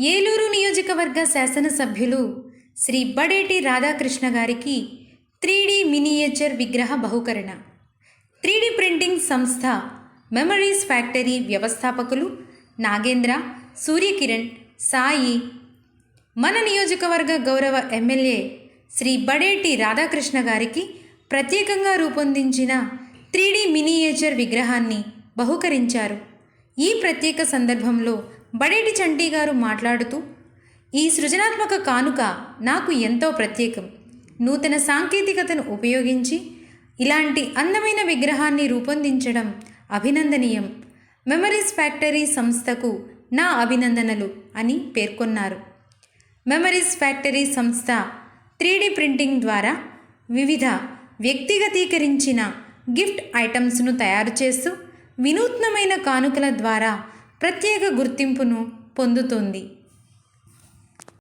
ఏలూరు నియోజకవర్గ శాసనసభ్యులు శ్రీ బడేటి రాధాకృష్ణ గారికి త్రీడీ మినియేచర్ విగ్రహ బహుకరణ. త్రీడీ ప్రింటింగ్ సంస్థ మెమరీస్ ఫ్యాక్టరీ వ్యవస్థాపకులు నాగేంద్ర సూర్యకిరణ్ సాయి. మన నియోజకవర్గ గౌరవ ఎమ్మెల్యే శ్రీ బడేటి రాధాకృష్ణ గారికి ప్రత్యేకంగా రూపొందించిన త్రీడీ మినియేచర్ విగ్రహాన్ని బహుకరించారు. ఈ ప్రత్యేక సందర్భంలో బడేటి చండీ గారు మాట్లాడుతూ ఈ సృజనాత్మక కానుక నాకు ఎంతో ప్రత్యేకం. నూతన సాంకేతికతను ఉపయోగించి ఇలాంటి అందమైన విగ్రహాన్ని రూపొందించడం అభినందనీయం. మెమరీస్ ఫ్యాక్టరీ సంస్థకు నా అభినందనలు అని పేర్కొన్నారు. మెమరీస్ ఫ్యాక్టరీ సంస్థ త్రీడీ ప్రింటింగ్ ద్వారా వివిధ వ్యక్తిగతీకరించిన గిఫ్ట్ ఐటమ్స్ను తయారు చేస్తూ వినూత్నమైన కానుకల ద్వారా ప్రత్యేక గుర్తింపును పొందుతుంది.